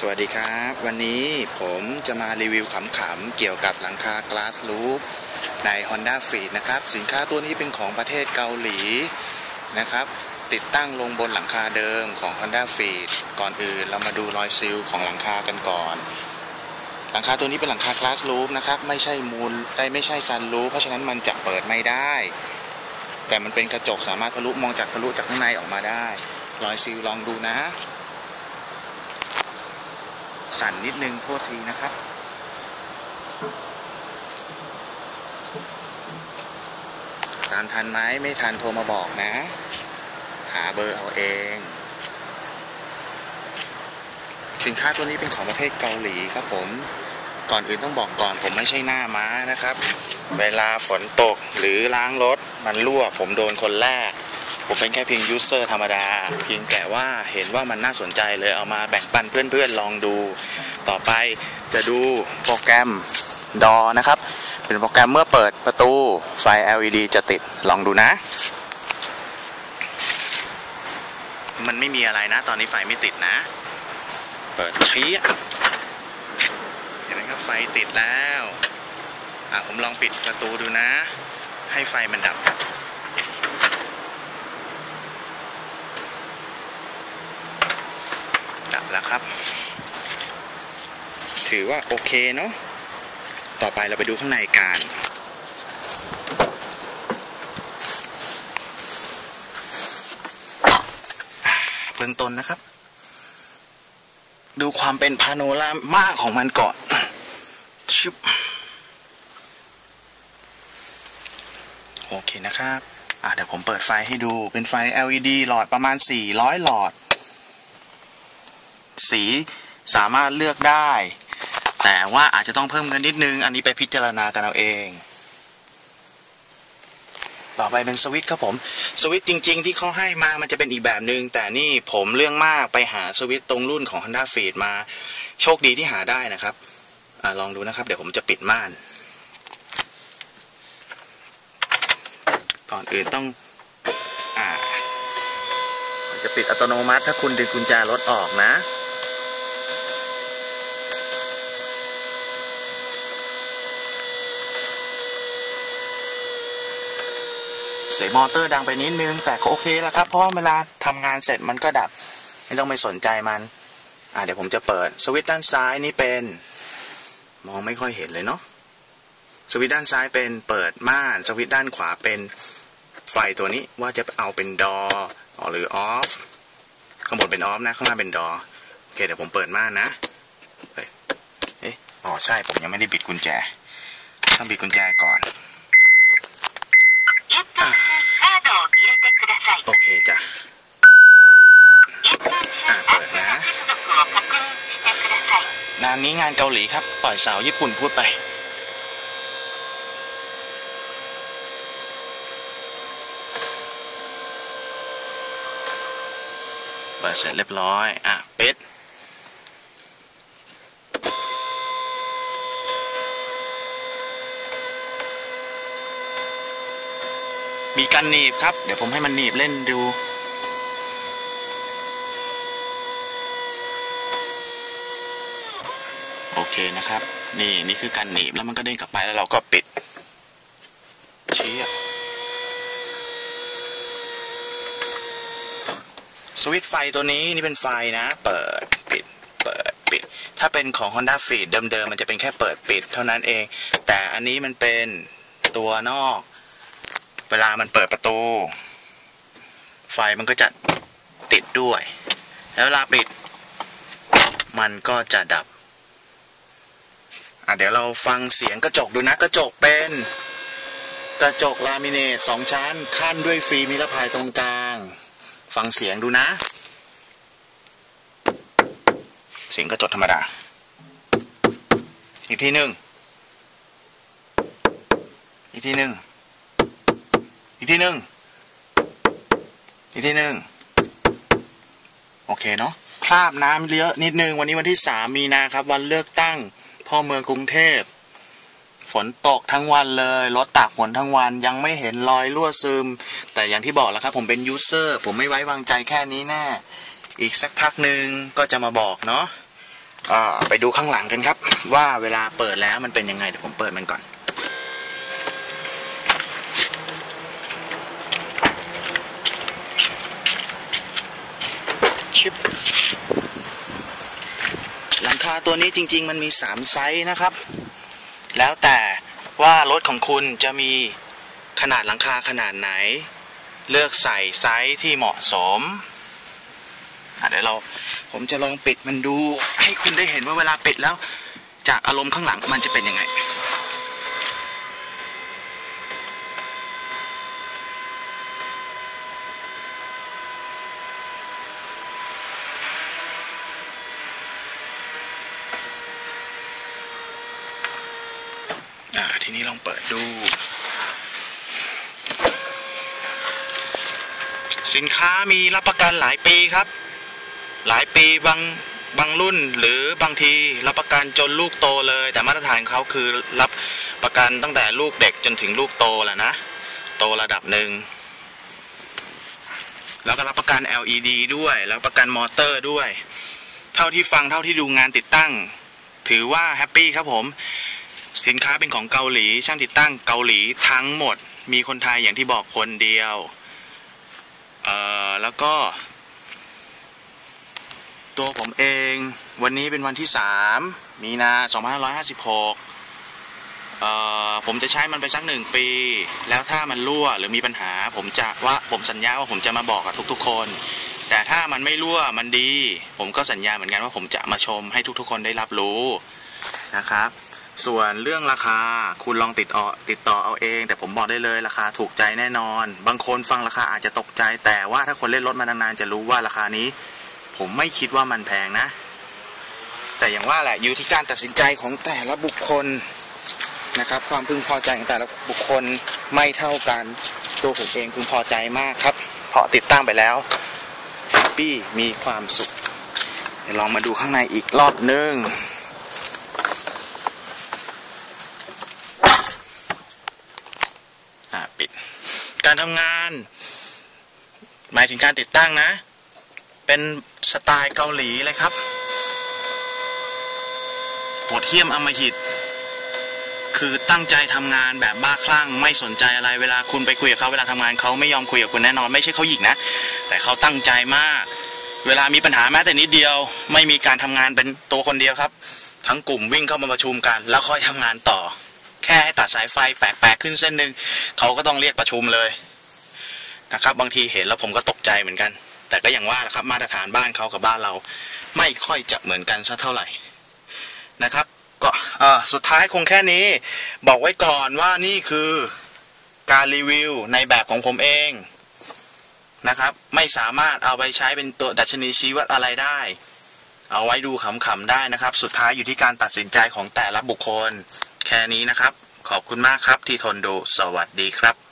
สวัสดีครับ วันนี้ผมจะมารีวิวขำๆเกี่ยวกับหลังคา Glass Roof ใน Honda f e e d นะครับ สินค้าตัวนี้เป็นของประเทศเกาหลีนะครับ ติดตั้งลงบนหลังคาเดิมของ Honda f e e d ก่อนอื่นเรามาดูรอยซิลของหลังคากันก่อน หลังคาตัวนี้เป็นหลังคา Glass Roof นะครับ ไม่ใช่มูลไม่ใช่ Sun Roof เพราะฉะนั้นมันจะเปิดไม่ได้ แต่มันเป็นกระจกสามารถทะลุมองจากทะลุจากข้างในออกมาได้ รอยซิลลองดูนะ สั่นนิดนึงโทษทีนะครับตามทันไหมไม่ทันโทรมาบอกนะ หาเบอร์เอาเอง สินค้าตัวนี้เป็นของประเทศเกาหลีครับผมก่อนอื่นต้องบอกก่อนผมไม่ใช่หน้าม้านะครับ เวลาฝนตกหรือล้างรถมันรั่วผมโดนคนแรก ผมเป็นแค่เพียงยูเซอร์ธรรมดา เพียงแต่ว่าเห็นว่ามันน่าสนใจเลยเอามาแบ่งปันเพื่อนๆลองดู ต่อไปจะดูโปรแกรมดอนะครับ เป็นโปรแกรมเมื่อเปิดประตูไฟ LED จะติดลองดูนะ มันไม่มีอะไรนะ ตอนนี้ไฟไม่ติดนะ เปิดชี้เห็นไหมครับไฟติดแล้ว อะผมลองปิดประตูดูนะ ให้ไฟมันดับ ดับ แล้วครับ ถือว่าโอเคเนาะต่อไปเราไปดูข้างในกันเบื้องต้นนะครับ ดูความเป็นพาโนรามาของมันก่อนชุบโอเคนะครับ อะเดี๋ยวผมเปิดไฟให้ดูเป็นไฟ LED หลอดประมาณ 400 หลอด สีสามารถเลือกได้ แต่ว่าอาจจะต้องเพิ่มเงินนิดนึง อันนี้ไปพิจารณากันเอาเอง ต่อไปเป็นสวิตครับผม สวิตจริง ๆ ที่เขาให้มามันจะเป็นอีกแบบหนึง่งแต่นี่ผมเรื่องมากไปหาสวิตตรงรุ่นของ Honda f e e d มา โชคดีที่หาได้นะครับอลองดูนะครับ เดี๋ยวผมจะปิดม่าน ก่อนอื่นต้องอ่าจะปิดอัตโนมัติถ้าคุณดึงกุญแจรถออกนะ เสียงมอเตอร์ดังไปนิดนึง แต่ก็โอเคแล้วครับ เพราะว่าเวลาทำงานเสร็จมันก็ดับ ไม่ต้องไปสนใจมัน อ่าเดี๋ยวผมจะเปิดสวิตช์ด้านซ้ายนี่เป็น มองไม่ค่อยเห็นเลยเนาะสวิตช์ด้านซ้ายเป็นเปิดม่าน สวิตช์ด้านขวาเป็นไฟตัวนี้ว่าจะเอาเป็นดอหรือออฟข้างบนเป็นออฟนะ ข้างล่างเป็นดอโอเคเดี๋ยวผมเปิดม่านนะเอ๊ะอ๋อใช่ผมยังไม่ได้บิดกุญแจ ต้องบิดกุญแจก่อน นี้งานเกาหลีครับ ปล่อยสาวญี่ปุ่นพูดไปเปิดเสร็จเรียบร้อย อะปิดมีการหนีบครับ เดี๋ยวผมให้มันหนีบเล่นดู โอ เคนะครับ นี่นี่คือการหนีบแล้วมันก็เด้งกลับไปแล้วเราก็ปิดชี้สวิตช์ไฟตัวนี้นี่เป็นไฟนะ เปิดปิดเปิดปิด ถ้าเป็นของ Honda f e e d เดิมๆมันจะเป็นแค่เปิดปิดเท่านั้นเอง แต่อันนี้มันเป็นตัวนอก เวลามันเปิดประตู ไฟมันก็จะติดด้วย แล้วเวลาปิด มันก็จะดับ เดี๋ยวเราฟังเสียงกระจกดูนะกระจกเป็น กระจกลามิเนตสองชั้นขั้นด้วยฟิล์มนิรภัยตรงกลาง ฟังเสียงดูนะ เสียงกระจกธรรมดา อีกทีหนึ่งอีกทีหนึ่งอีกทีหนึ่งอีกทีหนึ่งโอเคเนาะคราบน้ำเยอะนิดนึงวันนี้วันที่สามมีนาครับ วันเลือกตั้ง พ่อเมืองกรุงเทพ ฝนตกทั้งวันเลยรถตากฝนทั้งวันยังไม่เห็นรอยรั่วซึม แต่อย่างที่บอกแล้วครับ ผมเป็นยูเซอร์ผมไม่ไว้วางใจแค่นี้แน่อีกสักพักหนึ่งก็จะมาบอกเนาะไปดูข้างหลังกันครับ ว่าเวลาเปิดแล้วมันเป็นยังไงเดี๋ยวผมเปิดมันก่อนชิป คาตัวนี้จริง ๆ มันมีสามไซส์นะครับ แล้วแต่ว่ารถของคุณจะมีขนาดหลังคาขนาดไหน เลือกใส่ไซส์ที่เหมาะสมะเดี๋ยวเราผมจะลองปิดมันดู ให้คุณได้เห็นว่าเวลาปิดแล้ว จากอารมณ์ข้างหลังมันจะเป็นยังไง นี้ลองเปิดดู สินค้ามีรับประกันหลายปีครับ หลายปีบางบางรุ่นหรือบางทีรับประกันจนลูกโตเลย แต่มาตรฐานเขาคือรับประกันตั้งแต่ลูกเด็กจนถึงลูกโตแหละนะ โตระดับหนึ่งแล้วก็รับประกัน LED ด้วย แล้วประกันมอเตอร์ด้วย เท่าที่ฟังเท่าที่ดูงานติดตั้ง ถือว่าแฮปปี้ครับผม สินค้าเป็นของเกาหลีช่างติดตั้งเกาหลีทั้งหมด มีคนไทยอย่างที่บอกคนเดียวเอ่อแล้วก็ ตัวผมเองวันนี้เป็นวันที่ 3 มีนา2556เอ่อผมจะใช้มันไปสักหนึ่งปี แล้วถ้ามันรั่วหรือมีปัญหา ผมจะว่าผมสัญญาว่าผมจะมาบอกกับทุกๆคน แต่ถ้ามันไม่รั่วมันดี ผมก็สัญญาเหมือนกันว่าผมจะมาชมให้ทุกๆ คนได้รับรู้นะครับ ส่วนเรื่องราคาคุณลองติดต่อติดต่อเอาเอง แต่ผมบอกได้เลยราคาถูกใจแน่นอน บางคนฟังราคาอาจจะตกใจ แต่ว่าถ้าคนเล่นรถมานานๆจะรู้ว่าราคานี้ ผมไม่คิดว่ามันแพงนะ แต่อย่างว่าแหละอยู่ที่การตัดสินใจของแต่ละบุคคลนะครับ ความพึงพอใจของแต่ละบุคคลไม่เท่ากันตัวผมเองพึงพอใจมากครับ เพราะติดตั้งไปแล้วปี้มีความสุขเดี๋ยวลองมาดูข้างในอีกรอบนึง อ่าปิด การทำงาน หมายถึงการติดตั้งนะ เป็นสไตล์เกาหลีเลยครับโหดเหี้ยมอมหิต คือตั้งใจทำงานแบบบ้าคลั่งไม่สนใจอะไรเวลาคุณไปคุยกับเขาเวลาทำงานเขาไม่ยอมคุยกับคุณแน่นอน ไม่ใช่เขาหยิกนะ แต่เขาตั้งใจมาก เวลามีปัญหาแม้แต่นิดเดียว ไม่มีการทำงานเป็นตัวคนเดียวครับ ทั้งกลุ่มวิ่งเข้ามาประชุมกัน แล้วค่อยทำงานต่อ แค่ให้ตัดสายไฟแปลกๆขึ้นเส้นหนึ่งเขาก็ต้องเรียกประชุมเลยนะครับบางทีเห็นแล้วผมก็ตกใจเหมือนกัน แต่ก็อย่างว่านะครับมาตรฐานบ้านเขากับบ้านเรา ไม่ค่อยจะเหมือนกันสักเท่าไหร่นะครับ ก็อ่อสุดท้ายคงแค่นี้ บอกไว้ก่อนว่านี่คือการรีวิวในแบบของผมเองนะครับ ไม่สามารถเอาไปใช้เป็นตัวดัชนีชี้วัดอะไรได้ เอาไว้ดูขำๆได้นะครับ สุดท้ายอยู่ที่การตัดสินใจของแต่ละบุคคล แค่นี้นะครับ ขอบคุณมากครับที่ทนดู สวัสดีครับ